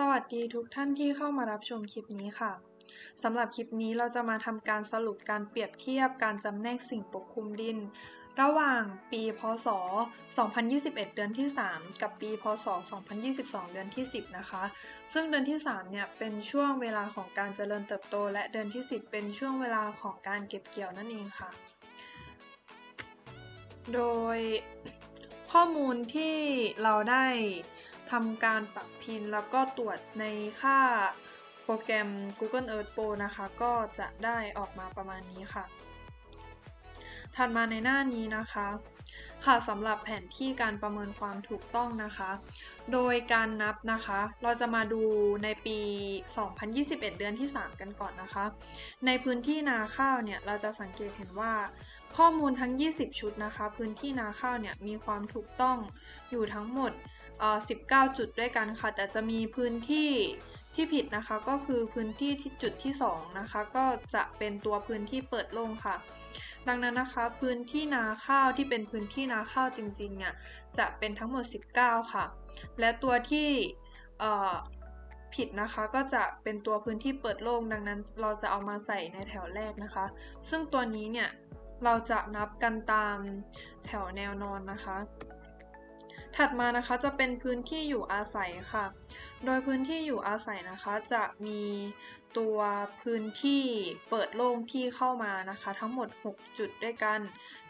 สวัสดีทุกท่านที่เข้ามารับชมคลิปนี้ค่ะสำหรับคลิปนี้เราจะมาทำการสรุปการเปรียบเทียบการจำแนกสิ่งปกคลุมดิน ระหว่างปีพศ 2021 เดือนที่ 3 กับปีพศ 2022 เดือนที่ 10 นะคะ ซึ่งเดือนที่ 3 เนี่ยเป็นช่วงเวลาของการเจริญเติบโต และเดือนที่ 10 เป็นช่วงเวลาของการเก็บเกี่ยวนั่นเองค่ะ โดยข้อมูลที่เราได้ ทำการปรับพินแล้วก็ตรวจในค่าโปรแกรม Google Earth Pro นะคะ ก็จะได้ออกมาประมาณนี้ค่ะ ถัดมาในหน้านี้นะคะ ค่ะสำหรับแผนที่การประเมินความถูกต้องนะคะ โดยการนับนะคะ เราจะมาดูในปี 2021 เดือนที่ 3 กันก่อนนะคะ ในพื้นที่นาข้าวเนี่ย เราจะสังเกตเห็นว่าข้อมูลทั้ง 20 ชุดนะคะ พื้นที่นาข้าวเนี่ยมีความถูกต้องอยู่ทั้งหมด 19 จุดด้วยกันค่ะ แต่จะมีพื้นที่ที่ผิดนะคะก็คือพื้นที่ที่จุดที่ 2 นะคะ ก็จะเป็นตัวพื้นที่เปิดโล่งค่ะ ดังนั้นนะคะ พื้นที่นาข้าวที่เป็นพื้นที่นาข้าวจริงๆเนี่ยจะเป็นทั้งหมด 19 ค่ะ และตัวที่ผิดนะคะก็จะเป็นตัวพื้นที่เปิดโล่งดังนั้น เราจะเอามาใส่ในแถวแรกนะคะ ซึ่งตัวนี้เนี่ยเราจะนับกันตามแถวแนวนอนนะคะ ถัดมานะคะจะเป็นพื้นที่อยู่อาศัยค่ะ โดยพื้นที่อยู่อาศัยนะคะ จะมีตัวพื้นที่เปิดโล่งที่เข้ามานะคะ ทั้งหมด 6 จุดด้วยกัน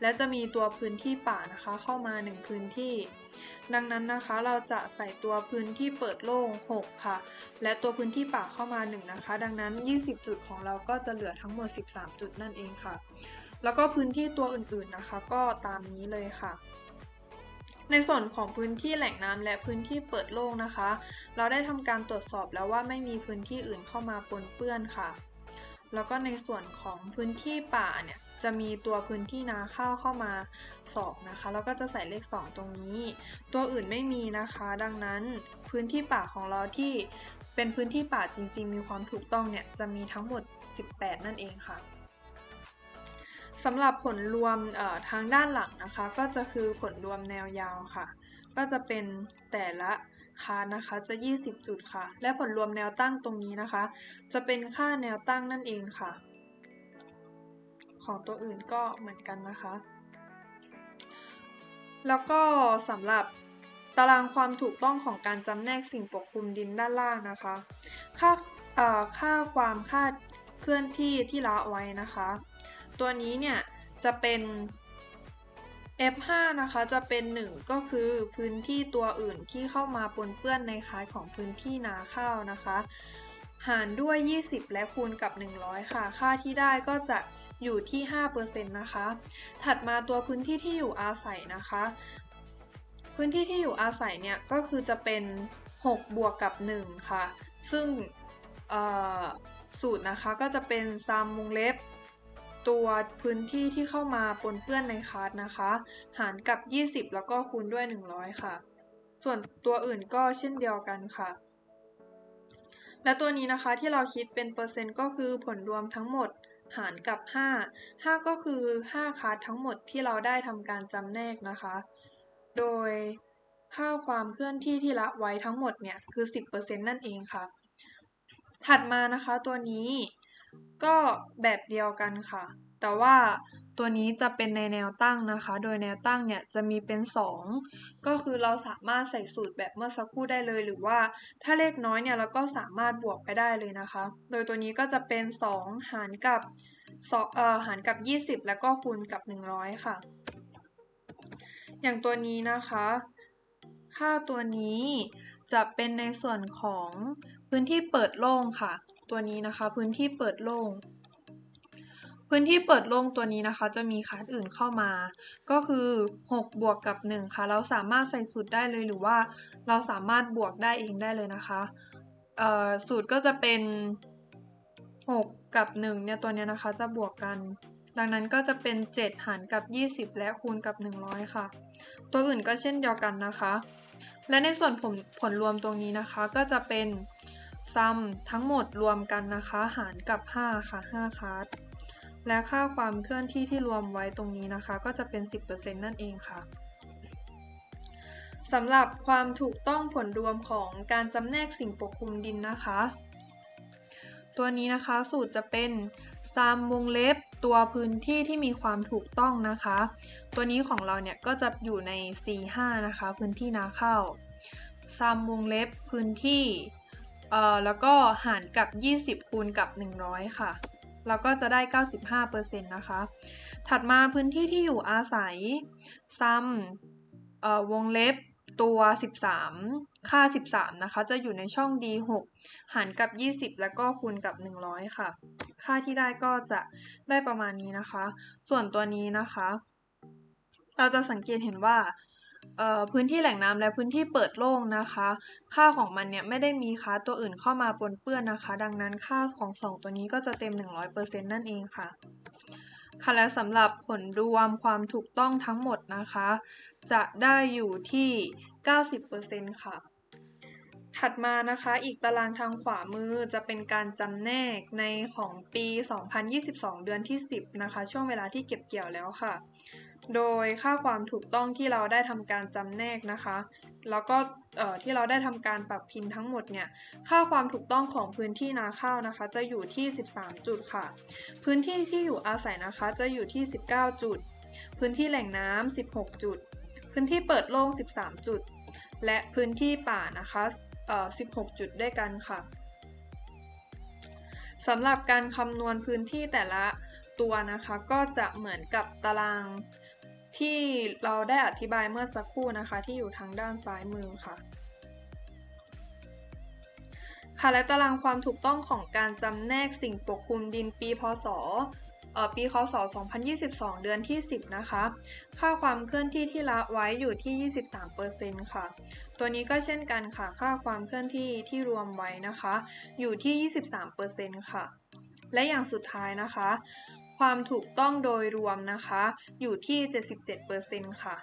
และจะมีตัวพื้นที่ป่านะคะ เข้ามา 1 พื้นที่ ดังนั้นนะคะเราจะใส่ตัวพื้นที่เปิดโล่ง 6 ค่ะ และตัวพื้นที่ป่าเข้ามา 1 นะคะ ดังนั้น 20 จุดของเราก็จะเหลือทั้งหมด 13 จุดนั่นเองค่ะ แล้วก็พื้นที่ตัวอื่นๆนะคะ ก็ตามนี้เลยค่ะ ในส่วนของพื้นที่แหล่งน้ำและพื้นที่เปิดโล่งนะคะ เราได้ทำการตรวจสอบแล้วว่าไม่มีพื้นที่อื่นเข้ามาปนเปื้อนค่ะ แล้วก็ในส่วนของพื้นที่ป่าเนี่ยจะมีตัวพื้นที่นาข้าวเข้ามาสอบนะคะ แล้วก็จะใส่เลข 2 ตรงนี้ ตัวอื่นไม่มีนะคะ ดังนั้นพื้นที่ป่าของเราที่เป็นพื้นที่ป่าจริง ๆ มีความถูกต้องเนี่ยจะมีทั้งหมด 18 นั่นเองค่ะ สำหรับผลรวมทางด้านหลังนะคะ ก็จะคือผลรวมแนวยาวค่ะ ก็จะเป็นแต่ละคานะคะจะ 20 จุดค่ะ และผลรวมแนวตั้งตรงนี้นะคะ จะเป็นค่าแนวตั้งนั่นเองค่ะ ของตัวอื่นก็เหมือนกันนะคะ แล้วก็สำหรับตารางความถูกต้องของการจำแนกสิ่งปกคลุมดินด้านล่างนะคะ ค่าค่าความคาดเคลื่อนที่ที่ละไว้นะคะ ตัวนี้เนี่ยจะเป็น F5 นะคะจะเป็น 1 ก็คือพื้นที่ตัวอื่นที่เข้ามาปนเปื้อนในคล้ายของพื้นที่นาข้าวนะคะ หารด้วย 20 และคูณกับ 100 ค่ะ ค่าที่ได้ก็จะอยู่ที่ 5%นะคะ ถัดมาตัวพื้นที่ที่อยู่อาศัยนะคะ พื้นที่ที่อยู่อาศัยเนี่ยก็คือจะเป็น 6 บวกกับ 1 ค่ะ ซึ่งสูตรนะคะก็จะเป็นซัมวงเล็บ ตัวพื้นที่ที่เข้ามาปนเปื้อนในคาร์ดนะคะ หารกับ 20 แล้วก็คูณด้วย 100 ค่ะ ส่วนตัวอื่นก็เช่นเดียวกันค่ะ และตัวนี้นะคะที่เราคิดเป็นเปอร์เซ็นต์ก็คือผลรวมทั้งหมดหารกับ 5 5 ก็คือ 5 คาร์ดทั้งหมดที่เราได้ทำการจำแนกนะคะ โดยค่าความเคลื่อนที่ที่ละไว้ทั้งหมดเนี่ยคือ 10%นั่นเองค่ะ ถัดมานะคะตัวนี้ ก็แบบเดียวกันค่ะ แต่ว่าตัวนี้จะเป็นในแนวตั้งนะคะ โดยแนวตั้งเนี่ยจะมีเป็น 2 ก็คือเราสามารถใส่สูตรแบบเมื่อสักครู่ได้เลย หรือว่าถ้าเลขน้อยเนี่ยเราก็สามารถบวกไปได้เลยนะคะ โดยตัวนี้ก็จะเป็น 2 หารกับ2เอ่อหารกับ 20 แล้วก็คูณกับ 100 ค่ะ อย่างตัวนี้นะคะ ค่าตัวนี้จะเป็นในส่วนของ พื้นที่เปิดโล่งค่ะ ตัวนี้นะคะ พื้นที่เปิดโล่ง พื้นที่เปิดโล่งตัวนี้นะคะ จะมีคลาสอื่นเข้ามา ก็คือ 6 บวกกับ 1 ค่ะ เราสามารถใส่สูตรได้เลยหรือว่าเราสามารถบวกได้เองได้เลยนะคะสูตรก็จะเป็น 6 กับ 1 เนี่ยตัวนี้นะคะจะบวกกัน ดังนั้นก็จะเป็น 7 หารกับ 20 และคูณกับ 100 ค่ะ ตัวอื่นก็เช่นเดียวกันนะคะ และในส่วนผลผลรวมตรงนี้นะคะก็จะเป็น ซัมทั้งหมดรวมกันนะคะ หารกับ 5 ค่ะ 5คาร์ดและค่าความเคลื่อนที่ที่รวมไว้ตรงนี้นะคะ ก็จะเป็น 10%นั่นเองค่ะสำหรับความถูกต้องผลรวมของการจำแนกสิ่งปกคลุมดินนะคะ ตัวนี้นะคะสูตรจะเป็นซามวงเล็บตัวพื้นที่ที่มีความถูกต้องนะคะ ตัวนี้ของเราเนี่ยก็จะอยู่ใน C5 นะคะ พื้นที่นาข้าวซามวงเล็บพื้นที่ เอ่อแล้วก็หารกับ 20 คูณกับ 100 ค่ะแล้วก็จะได้ 95%นะคะ ถัดมาพื้นที่ที่อยู่อาศัยซัมเอ่อวงเล็บตัว 13 ค่า 13 นะคะ จะอยู่ในช่อง D6 หารกับ 20 แล้วก็คูณกับ 100 ค่ะ ค่าที่ได้ก็จะได้ประมาณนี้นะคะ ส่วนตัวนี้นะคะ เราจะสังเกตเห็นว่า พื้นที่แหล่งน้ำและพื้นที่เปิดโล่งนะคะ ค่าของมันเนี่ยไม่ได้มีค่าตัวอื่นเข้ามาปนเปื้อนนะคะ ดังนั้นค่าของ 2 ตัวนี้ก็จะเต็ม 100%นั่นเองค่ะ ค่ะและสำหรับผลรวมความถูกต้องทั้งหมดนะคะ จะได้อยู่ที่ 90%ค่ะถัดมานะคะอีกตารางทางขวามือจะเป็นการจำแนกในของปี 2022 เดือนที่ 10 นะคะ ช่วงเวลาที่เก็บเกี่ยวแล้วค่ะ โดยค่าความถูกต้องที่เราได้ทำการจำแนกนะคะ แล้วก็ที่เราได้ทำการปรับพิมพ์ทั้งหมดเนี่ย ค่าความถูกต้องของพื้นที่นาข้าวนะคะ จะอยู่ที่ 13 จุดค่ะ พื้นที่ที่อยู่อาศัยนะคะจะอยู่ที่ 19 จุด พื้นที่แหล่งน้ำ16 จุด พื้นที่เปิดโล่ง 13 จุด และพื้นที่ป่านะคะ16 จุดด้วยกันค่ะสำหรับการคำนวณพื้นที่แต่ละตัวนะคะก็จะเหมือนกับตาราง ที่เราได้อธิบายเมื่อสักครู่นะคะ ที่อยู่ทางด้านซ้ายมือค่ะ ค่ะและตารางความถูกต้องของการจำแนกสิ่งปกคลุมดินปีพศปีคศ 2022 เดือนที่ 10 นะคะ ค่าความเคลื่อนที่ที่ละไว้อยู่ที่ 23%ค่ะ ตัวนี้ก็เช่นกันค่ะ ค่าความเคลื่อนที่ที่รวมไว้นะคะ อยู่ที่ 23%ค่ะ และอย่างสุดท้ายนะคะ ความถูกต้องโดยรวมนะคะ อยู่ที่ 77%ค่ะ